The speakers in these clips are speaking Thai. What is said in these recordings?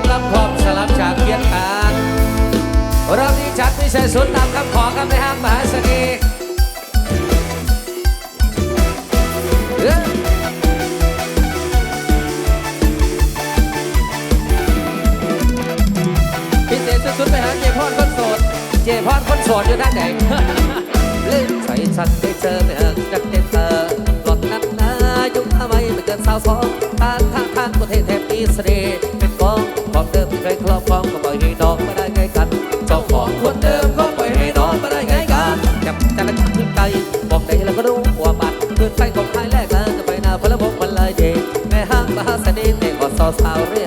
ำลำพอบสลับจากเกียรติการเราที่จัดไม่ใช่สุดตามคำขอกันในห้างมหาเสน่ห์พิเศษสุดไปหาเจพอนคนโสด เจพอนคนโสดอยู่ด้านไหนเล่นใส่ฉันได้เจอไม่เอิกจักเด็นเธอหลอดนั้นนะยุคทำไมไม่เกินสาวสองทางทางทางประเทศแถบนี้เสน่ห์ of our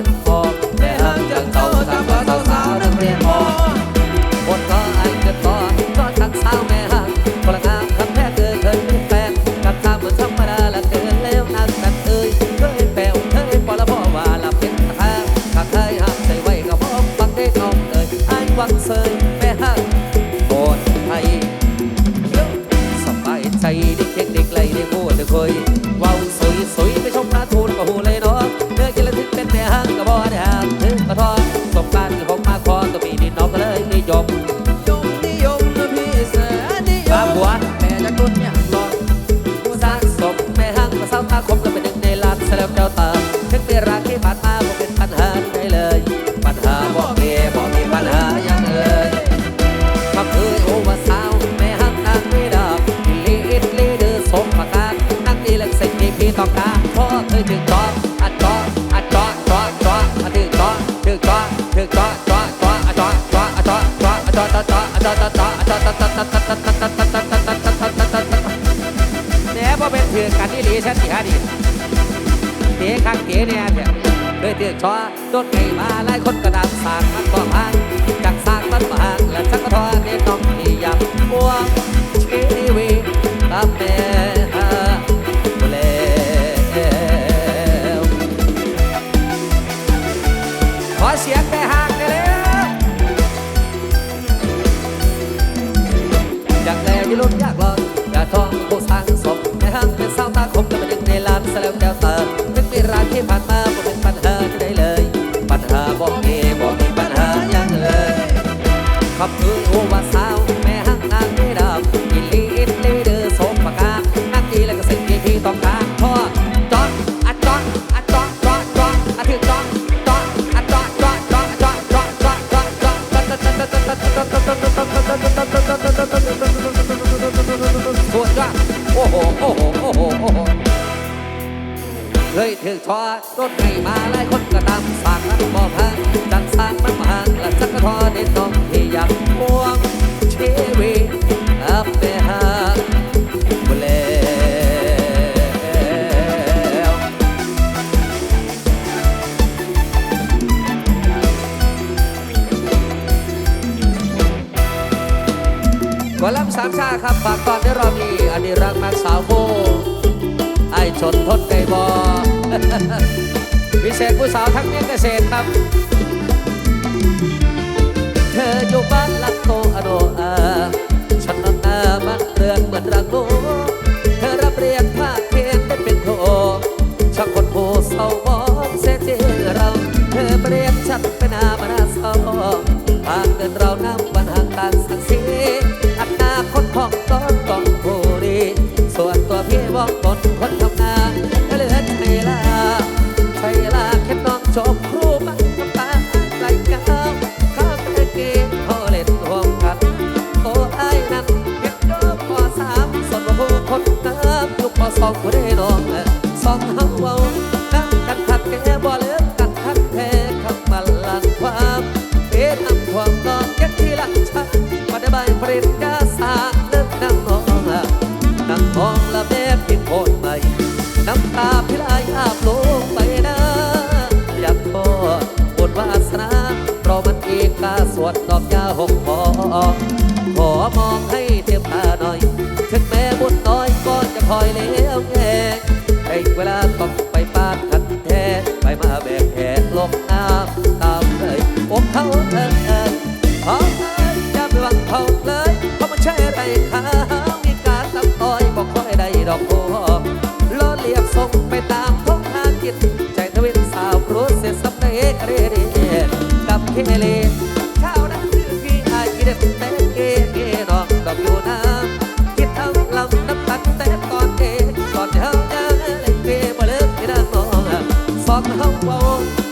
เตะข้างเก๋เนี่ยเนี่ด้วยเตี้ยช้อโดดไก่มาหลายคนกระดาษสากมันก็พังจากสากตันมาหักและชักกรทอเด็กต้องที่ยับอ้วงชีวิตตามแม่ขอเสียงแต่หากได้แล้วจากแต่ที่ล้นยากลอนอย่ทองผู้สร้างศพในห้างเป็นสาวตาคมแต่มันยังในลานแสลวแก้วตา que va. เคยถึงทอรถให้มาหลายคนก็ตามสากนั้นบ่พังจังสร้างมันมาและจักกรทอเด็ดน้องที่อยากม่วงชีวิตอับไปหาบุแล้วกอลัมสามชาครับฝากตอนในรอบนี้อันนี้รักนักสาวโบไอชนทนไก่บอ พิเศษผู้สาวทั้งเนี้ยเกษตรครับ เธออยู่บ้านลักโตอโนอาฉันนอนอาบ้านเรืองเหมือนรังโลเธอรับเรียนภาคเคนได้เป็นโทชักคนผู้เศร้ามองเสียทีเรา เธอเปรียบฉันเป็นอามานาเศร้าหากเกินเรานำปัญหาต่างสังสีอนาคตของตอนตองผู้ดีส่วนตัวพี่บอกคนคนำยุคปอสองผู้ได้น้องสองเฮาเว้านั่งกันขัดแก่บ่เลิกกันขัดแท้คำบัลลังก์ความเป็นอำความนอนยักที่ลังชันมาได้ใบปริญญาสาเลิกนั่งมองนั่งมองละแม่พินโคนใหม่น้ำตาพิลายอาบลงไปนะอยากโทษบทวาสนาเพราะมันเอกกาสวดดอกยาหกพอขอมองให้เทียมตาหน่อย ถึงแม้บุญน้อยก็จะคอยเลี้ย เวลาต้องไปปาดกันแท้ ไปมาแบกแขนลงน้ำตามเลยอกเขาเอิญเอิญขอเอิญอย่าไปหวังเขาเลยเพราะมันใช่ไรขามีการตัดต้อยบอกค่อยได้ดอกโอล้อเลียบส่งไปตามท้องทางกินใจทวินสาวรู้เสียสำเนกเรเรกับเคเล อกเฮาเบา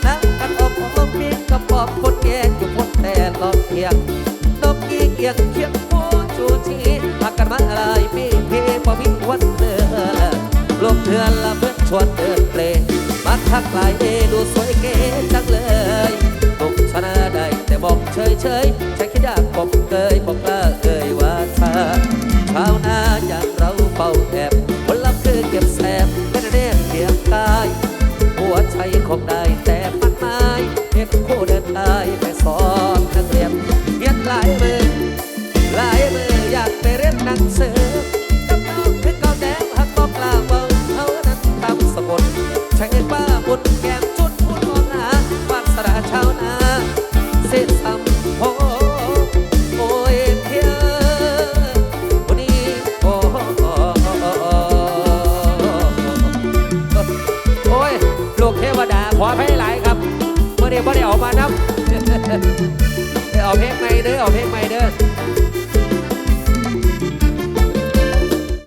นักกันอบกออกมีกระปอบคนแก่อยู่พวแต่ลอกเอียงนกกีเกียงเคียงโคชูชีพากันมาลายพี่พี่บ่มีวันเดือลมเดือนละเพื่อนชวนเดินเปลงมาทักลายเอดูสวยเก๋จังเลยตกชนะไดแต่บอกเฉยเฉยใช้คิดอยากบอกเคยบอกเลิกเคยว่าเธอชาวนาอย่างเราเป่าแอบ วใจของได้แต่ปักไม้เห็นคู่เดินตายไปสอนนักเรียนเรียนหลายมือหลายมืออยากไปเรียนหนังสือกับน้องคือเก่าแดงหักต้องกล้าเบาเท่านั้นตามสมุดใช้ป้าบุญแก video,